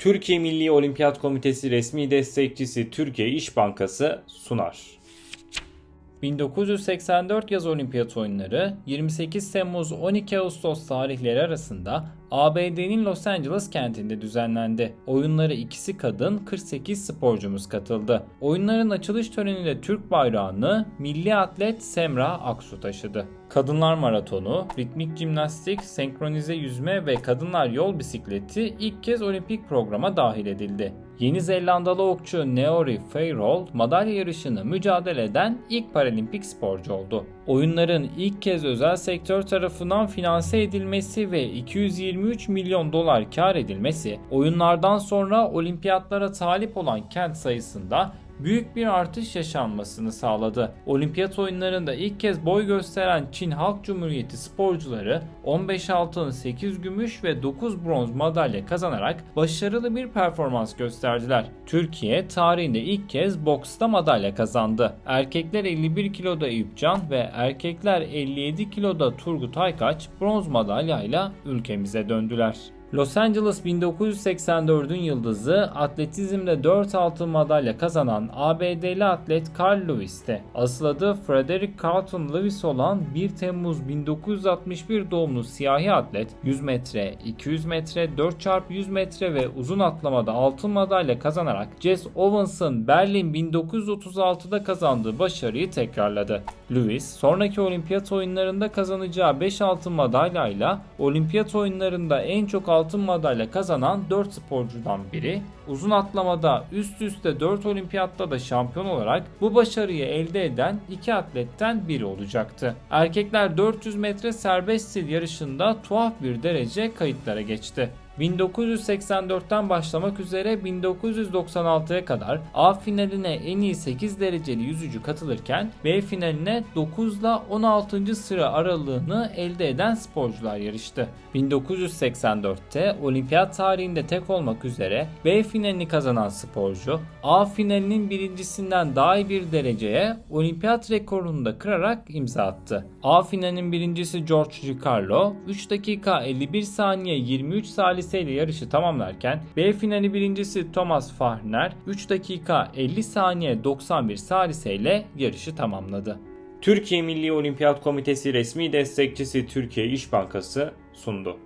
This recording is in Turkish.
Türkiye Milli Olimpiyat Komitesi resmi destekçisi Türkiye İş Bankası sunar. 1984 yaz olimpiyat oyunları 28 Temmuz 12 Ağustos tarihleri arasında ABD'nin Los Angeles kentinde düzenlendi. Oyunlara ikisi kadın 48 sporcumuz katıldı. Oyunların açılış töreninde Türk bayrağını milli atlet Semra Aksu taşıdı. Kadınlar maratonu, ritmik jimnastik, senkronize yüzme ve kadınlar yol bisikleti ilk kez olimpik programa dahil edildi. Yeni Zelandalı okçu Neori Farrell madalya yarışını mücadele eden ilk paralimpik sporcu oldu. Oyunların ilk kez özel sektör tarafından finanse edilmesi ve 223 milyon dolar kar edilmesi, oyunlardan sonra olimpiyatlara talip olan kent sayısında büyük bir artış yaşanmasını sağladı. Olimpiyat oyunlarında ilk kez boy gösteren Çin Halk Cumhuriyeti sporcuları 15 altın, 8 gümüş ve 9 bronz madalya kazanarak başarılı bir performans gösterdiler. Türkiye tarihinde ilk kez boksta madalya kazandı. Erkekler 51 kiloda Eyüp ve erkekler 57 kiloda Turgut Aykaç bronz madalyayla ülkemize döndüler. Los Angeles 1984'ün yıldızı atletizmde 4 altın madalya kazanan ABD'li atlet Carl Lewis'te. Asıl adı Frederick Carlton Lewis olan 1 Temmuz 1961 doğumlu siyahi atlet 100 metre, 200 metre, 4x100 metre ve uzun atlamada altın madalya kazanarak Jess Owens'ın Berlin 1936'da kazandığı başarıyı tekrarladı. Lewis sonraki olimpiyat oyunlarında kazanacağı 5 altın madalyayla olimpiyat oyunlarında en çok altın madalya kazanan 4 sporcudan biri. Uzun atlamada üst üste 4 olimpiyatta da şampiyon olarak bu başarıyı elde eden 2 atletten biri olacaktı. Erkekler 400 metre serbest stil yarışında tuhaf bir derece kayıtlara geçti. 1984'ten başlamak üzere 1996'ya kadar A finaline en iyi 8 dereceli yüzücü katılırken B finaline 9 ile 16. sıra aralığını elde eden sporcular yarıştı. 1984'te olimpiyat tarihinde tek olmak üzere B finalini kazanan sporcu A finalinin birincisinden daha iyi bir dereceye olimpiyat rekorunu da kırarak imza attı. A finalinin birincisi George Ricardo 3 dakika 51 saniye 23 saliseyle yarışı tamamlarken B finali birincisi Thomas Fahner 3 dakika 50 saniye 91 saliseyle yarışı tamamladı. Türkiye Milli Olimpiyat Komitesi resmi destekçisi Türkiye İş Bankası sundu.